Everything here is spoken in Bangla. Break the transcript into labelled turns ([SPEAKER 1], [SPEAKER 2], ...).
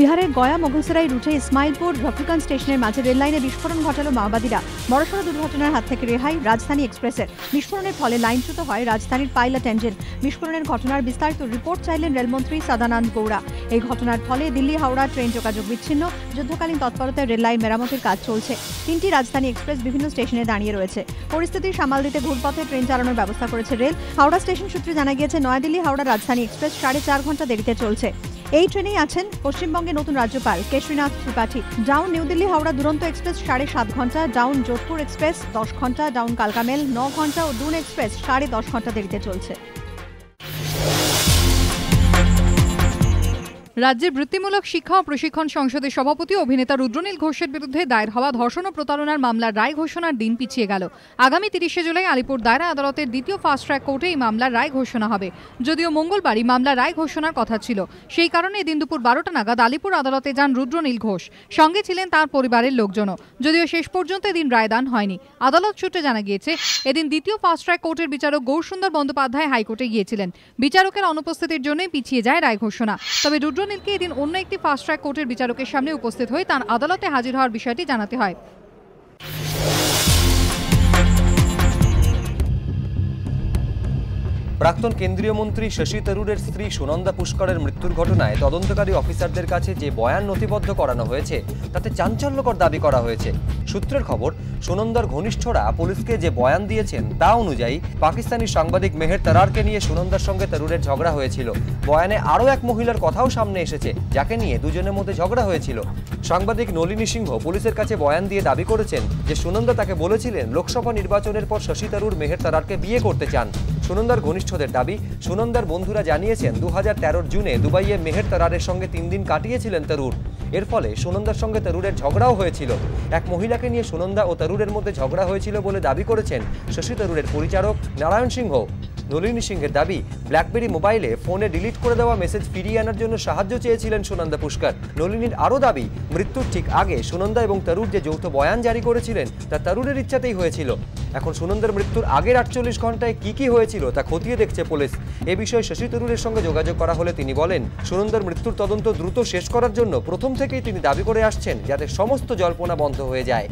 [SPEAKER 1] বিহারের গয়া, মোগলসরাই রুটে ইসমাইলপুর রফিকান স্টেশনের মাঝে রেল লাইনে বিস্ফোরণ ঘটালো মাওবাদীরা। বড়সড় দুর্ঘটনার হাত থেকে রেহাই রাজধানী এক্সপ্রেসের। বিস্ফোরণের ফলে লাইনচ্যুত হয় রাজধানীর পাইলট এঞ্জিন। বিস্ফোরণের ঘটনার বিস্তারিত রিপোর্ট চাইলেন রেলমন্ত্রী সদানন্দ গৌড়া। এই ঘটনার ফলে দিল্লি হাওড়া ট্রেন যোগাযোগ বিচ্ছিন্ন, যুদ্ধকালীন তৎপরতায় রেল লাইন মেরামতের কাজ চলছে। তিনটি রাজধানী এক্সপ্রেস বিভিন্ন স্টেশনে দাঁড়িয়ে রয়েছে। পরিস্থিতি সামাল দিতে ঘুরপথে ট্রেন চালানোর ব্যবস্থা করেছে রেল। হাওড়া স্টেশন সূত্রে জানা গিয়েছে, নয়াদিল্লি হাওড়া রাজধানী এক্সপ্রেস সাড়ে চার ঘণ্টা দেরিতে চলছে। এই ট্রেনেই আছেন পশ্চিমবঙ্গের নতুন রাজ্যপাল Kesharinath Tripathi. Down new Delhi, Howrah Duronto express সাড়ে সাত ঘণ্টা, ডাউন যোধপুর এক্সপ্রেস দশ ঘণ্টা, ডাউন কালকামেল ন ঘণ্টা ও দুন এক্সপ্রেস সাড়ে দশ ঘণ্টা দেরিতে চলছে।
[SPEAKER 2] রাজ্যের বৃত্তিমূলক শিক্ষা ও প্রশিক্ষণ সংসদের সভাপতি অভিনেতা রুদ্রনীল ঘোষের বিরুদ্ধে দায়ের হওয়া ধর্ষণ ও প্রতারণার মামলার রায় ঘোষণার দিন পিছিয়ে গেল। আগামী তিরিশে জুলাই আলিপুর দায়রা আদালতের দ্বিতীয় ফাস্ট ট্র্যাক কোর্টে এই মামলার রায় ঘোষণা হবে। যদিও মঙ্গলবারই মামলার রায় ঘোষণার কথা ছিল। সেই কারণে এদিন দুপুর বারোটা নাগাদ আলিপুর আদালতে যান রুদ্রনীল ঘোষ। সঙ্গে ছিলেন তার পরিবারের লোকজনও। যদিও শেষ পর্যন্ত এদিন রায়দান হয়নি। আদালত সূত্রে জানা গিয়েছে, এদিন দ্বিতীয় ফাস্ট ট্র্যাক কোর্টের বিচারক গৌরসুন্দর বন্দ্যোপাধ্যায় হাইকোর্টে গিয়েছিলেন। বিচারকের অনুপস্থিতির জন্যই পিছিয়ে যায় রায় ঘোষণা। তবে রুদ্রনীলকে এদিন অন্য একটি ফাস্ট ট্র্যাক কোর্টের বিচারকের সামনে উপস্থিত হয়ে তার আদালতে হাজির হওয়ার বিষয়টি জানাতে হয়।
[SPEAKER 3] প্রাক্তন কেন্দ্রীয় মন্ত্রী শশী তরুরের স্ত্রী সুনন্দা পুষ্করের মৃত্যুর ঘটনায় তদন্তকারী অফিসারদের কাছে যে বয়ান নথিবদ্ধ করানো হয়েছে, তাতে চাঞ্চল্যকর দাবি করা হয়েছে। সূত্রের খবর, সুনন্দার ঘনিষ্ঠরা পুলিশকে যে বয়ান দিয়েছেন তা অনুযায়ী পাকিস্তানি সাংবাদিক মেহের তারারকে নিয়ে সুনন্দার সঙ্গে তরুরের ঝগড়া হয়েছিল। বয়ানে আরও এক মহিলার কথাও সামনে এসেছে, যাকে নিয়ে দুজনের মধ্যে ঝগড়া হয়েছিল। সাংবাদিক নলিনী সিংহ পুলিশের কাছে বয়ান দিয়ে দাবি করেছেন যে সুনন্দা তাকে বলেছিলেন, লোকসভা নির্বাচনের পর শশী তরুর মেহের তারারকে বিয়ে করতে চান। সুনন্দার ঘনিষ্ঠদের দাবি, সুনন্দার বন্ধুরা জানিয়েছেন দু হাজার জুনে দুবাইয়ে মেহের তারারের সঙ্গে তিন দিন কাটিয়েছিলেন তরুর। এর ফলে সুনন্দার সঙ্গে তরুরের ঝগড়াও হয়েছিল। এক মহিলাকে নিয়ে সুনন্দা ও তরুরের মধ্যে ঝগড়া হয়েছিল বলে দাবি করেছেন শশী তরুরের পরিচারক নারায়ণ সিংহ। নলিনী সিংহের দাবি ব্ল্যাকবেরি মোবাইলে ফোনে ডিলিট করে দেওয়া মেসেজ ফিরিয়ে আনার জন্য সাহায্য চেয়েছিলেন সুনন্দা পুষ্কর। নলিনীর আরও দাবি, মৃত্যুর ঠিক আগে সুনন্দা এবং তরুর যে যৌথ বয়ান জারি করেছিলেন, তা তরুরের ইচ্ছাতেই হয়েছিল। এখন সুনন্দার মৃত্যুর আগের আটচল্লিশ ঘন্টায় কি কি হয়েছিল তা খতিয়ে দেখছে পুলিশ। এ বিষয়ে শশী তরুরের সঙ্গে যোগাযোগ করা হলে তিনি বলেন, সুনন্দার মৃত্যুর তদন্ত দ্রুত শেষ করার জন্য প্রথম থেকেই তিনি দাবি করে আসছেন যাতে সমস্ত জল্পনা বন্ধ হয়ে যায়।